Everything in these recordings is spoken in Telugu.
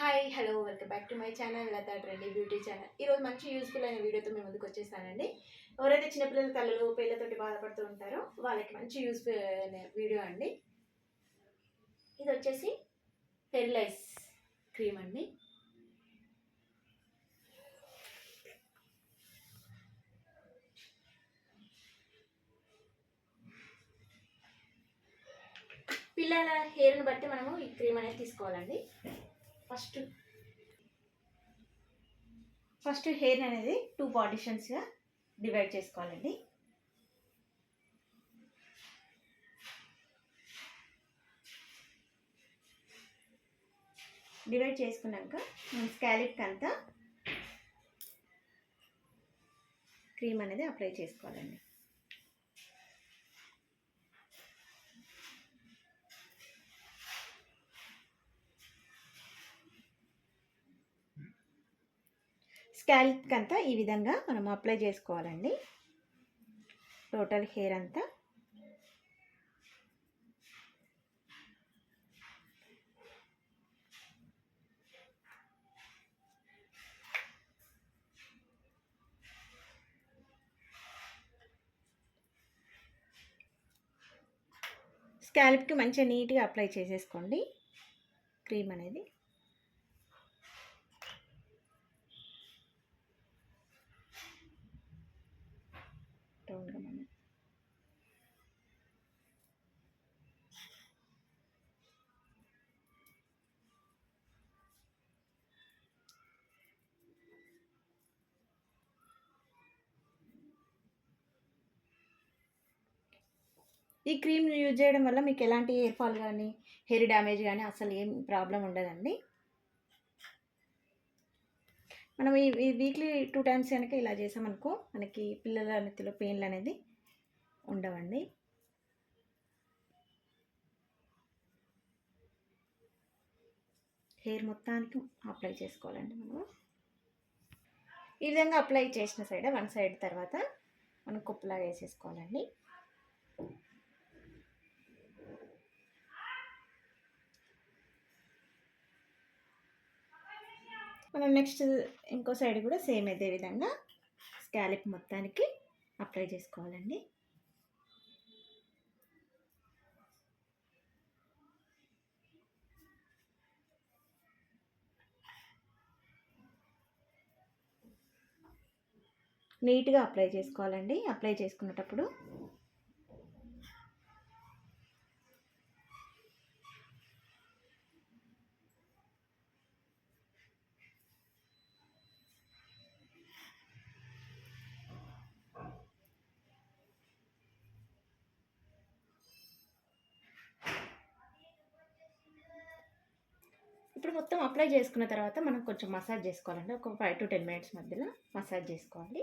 Hi hello welcome back to my channel Latha trendy beauty channel ఈరోజు మంచి యూస్ఫుల్ అయిన వీడియోతో మేము ముందుకు వచ్చేసానండి. ఎవరైతే చిన్నపిల్లల తల్లులు పేర్లతోటి బాధపడుతూ ఉంటారో వాళ్ళకి మంచి యూస్ఫుల్ అయిన వీడియో అండి. ఇది వచ్చేసి పెర్లైస్ క్రీమ్ అండి. పిల్లల హెయిర్ని బట్టి మనము ఈ క్రీమ్ అనేది తీసుకోవాలండి. ఫస్ట్ ఫస్ట్ హెయిర్ అనేది టూ పార్టిషన్స్గా డివైడ్ చేసుకోవాలండి. డివైడ్ చేసుకున్నాక మనం స్కాలిప్కి అంతా క్రీమ్ అనేది అప్లై చేసుకోవాలండి. స్కాల్ప్కి అంతా ఈ విధంగా మనం అప్లై చేసుకోవాలండి. టోటల్ హెయిర్ అంతా. స్కాల్ప్కి మంచిగా నీట్గా అప్లై చేసేసుకోండి. క్రీమ్ అనేది. రౌండ్గా మనం ఈ క్రీమ్ యూజ్ చేయడం వల్ల మీకు ఎలాంటి హెయిర్ ఫాల్ కానీ హెయిర్ డ్యామేజ్ కానీ అసలు ఏం ప్రాబ్లం ఉండదండి. మనం ఈ వీక్లీ టూ టైమ్స్ కనుక ఇలా చేసామనుకో మనకి పిల్లల నెత్తిలో పెయిన్లు అనేది ఉండవండి. హెయిర్ మొత్తానికి అప్లై చేసుకోవాలండి మనం ఈ విధంగా అప్లై చేసిన సైడ్ వన్ సైడ్ తర్వాత మనం కుప్పలాగా వేసేసుకోవాలండి. మనం నెక్స్ట్ ఇంకో సైడ్ కూడా సేమ్ అదే విధంగా స్కాలిప్ మొత్తానికి అప్లై చేసుకోవాలండి. నీట్గా అప్లై చేసుకోవాలండి. అప్లై చేసుకునేటప్పుడు ఇప్పుడు మొత్తం అప్లై చేసుకున్న తర్వాత మనం కొంచెం మసాజ్ చేసుకోవాలండి. ఒక ఫైవ్ టు టెన్ మినిట్స్ మధ్యలో మసాజ్ చేసుకోవాలి.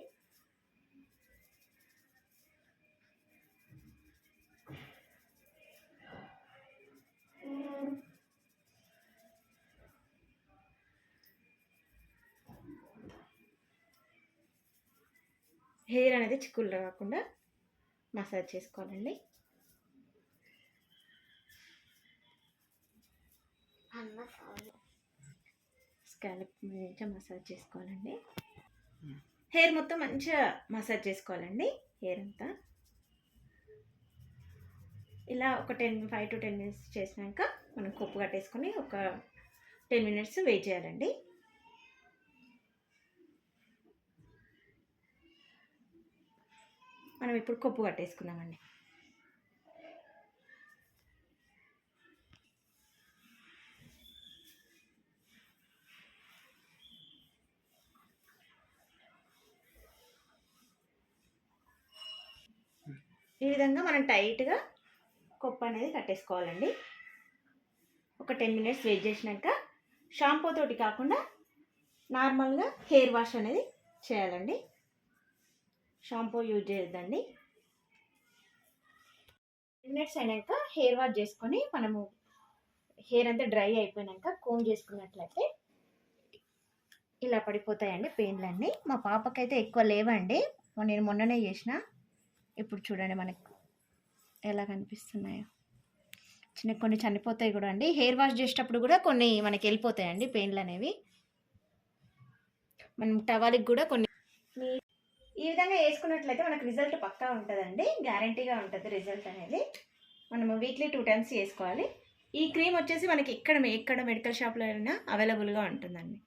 హెయిర్ అనేది చిక్కులు రాకుండా మసాజ్ చేసుకోవాలండి. స్కాలప్ మంచిగా మసాజ్ చేసుకోవాలండి. హెయిర్ మొత్తం మంచిగా మసాజ్ చేసుకోవాలండి హెయిర్ అంతా. ఇలా ఒక ten five to ten minutes చేసినాక మనం కొప్పు కట్టేసుకొని ఒక టెన్ మినిట్స్ వెయిట్ చేయాలండి. మనం ఇప్పుడు కొప్పు కట్టేసుకున్నామండి ఈ విధంగా మనం టైట్గా కొప్ప అనేది కట్టేసుకోవాలండి. ఒక టెన్ మినిట్స్ వెయిట్ చేసినాక షాంపూ తోటి కాకుండా నార్మల్గా హెయిర్ వాష్ అనేది చేయాలండి. షాంపూ యూజ్ చేయొద్దండి. మినిట్స్ అయినాక హెయిర్ వాష్ చేసుకొని మనము హెయిర్ అంతా డ్రై అయిపోయినాక కోమ్ చేసుకున్నట్లయితే ఇలా పడిపోతాయండి పెయిన్లన్నీ. మా పాపకైతే ఎక్కువ లేవండి. నేను మొన్ననే చేసిన. ఇప్పుడు చూడండి మనకు ఎలా కనిపిస్తున్నాయో. చిన్న కొన్ని చనిపోతాయి కూడా అండి. హెయిర్ వాష్ చేసేటప్పుడు కూడా కొన్ని మనకి వెళ్ళిపోతాయండి పెయిన్లు అనేవి. మనం టవాలికి కూడా కొన్ని మీ- ఈ విధంగా వేసుకున్నట్లయితే మనకు రిజల్ట్ పక్కా ఉంటుందండి. గ్యారంటీగా ఉంటుంది రిజల్ట్ అనేది. మనము వీక్లీ టూ టైమ్స్ చేసుకోవాలి ఈ క్రీమ్ వచ్చేసి మనకి ఎక్కడ ఎక్కడ మెడికల్ షాప్లో అయినా అవైలబుల్గా ఉంటుందండి.